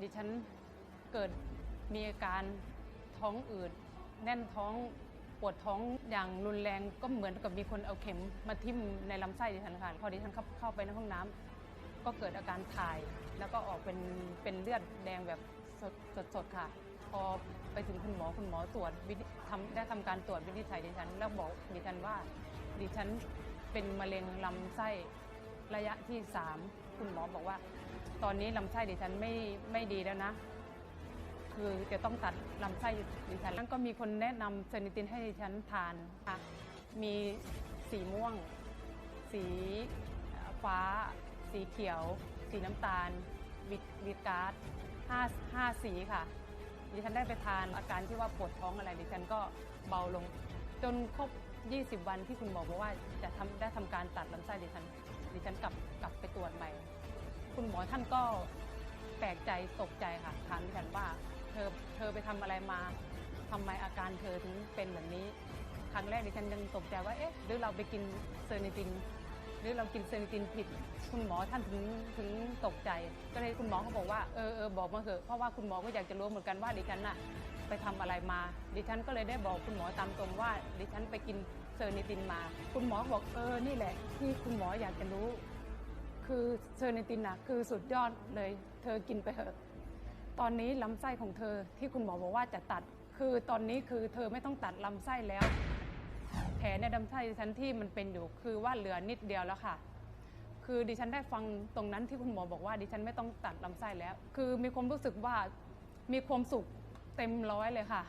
ดิฉันเกิดมีอาการท้องอืดแน่นท้องปวดท้องอย่างรุนแรงก็เหมือนกับมีคนเอาเข็มมาทิ่มในลำไส้ดิฉันค่ะพอดิฉันเข้าไปในห้องน้ำก็เกิดอาการถ่าย แล้วก็ออกเป็นเป็นเลือดแดงแบบสดสดค่ะ พอไปถึงคุณหมอคุณหมอตรวจทำได้ทำการตรวจวินิจฉัยดิฉัน แล้วบอกดิฉันว่า ดิฉันเป็นมะเร็งลำไส้ระยะที่ 3 คุณหมอบอกว่า ตอนนี้ลำไส้ดิฉันไม่ไม่ดีแล้วนะ คือจะต้องตัดลำไส้ดิฉันแล้วก็มีคนแนะนำเซนิตินให้ดิฉันทานค่ะมีสีม่วง สีฟ้า สีเขียว สีน้ำตาลวิตวิตการ์ดห้าห้าสีค่ะ ดิฉันได้ไปทานอาการที่ว่าปวดท้องอะไรดิฉันก็เบาลง จนครบ 20 วันที่คุณหมอบอกว่าจะทำได้ทำการตัดลำไส้ดิฉันดิฉันกลับกลับไปตรวจใหม่ ท่านก็แปลกใจตกใจค่ะถามดิฉันว่าเธอเธอไปทำอะไรมาทำไมอาการเธอถึงเป็นแบบนี้ ครั้งแรกดิฉันยังตกใจว่าเอ๊ะหรือเราไปกินเซอร์นิติน หรือเรากินเซอร์นิตินผิด คุณหมอท่านถึงถึงตกใจ ก็เลยคุณหมอเขาบอกว่าเออเออบอกมาเถอะเพราะว่าคุณหมอก็อยากจะรู้เหมือนกันว่าดิฉันน่ะไปทำอะไรมา ดิฉันก็เลยได้บอกคุณหมอตามตรงว่า ดิฉันไปกินเซอร์นิตินมา คุณหมอบอกเออนี่แหละ ที่คุณหมออยากจะรู้ คือเซอร์เนตินนะคือสุดยอดเลย เธอกินไปเถอะ ตอนนี้ลำไส้ของเธอที่คุณหมอบอกว่าจะตัด คือตอนนี้คือเธอไม่ต้องตัดลำไส้แล้ว แผลในลำไส้ดิฉันที่มันเป็นอยู่ คือว่าเหลือนิดเดียวแล้วค่ะ คือดิฉันได้ฟังตรงนั้นที่คุณหมอบอกว่า ดิฉันไม่ต้องตัดลำไส้แล้ว คือมีความรู้สึกว่ามีความสุขเต็มร้อยเลยค่ะ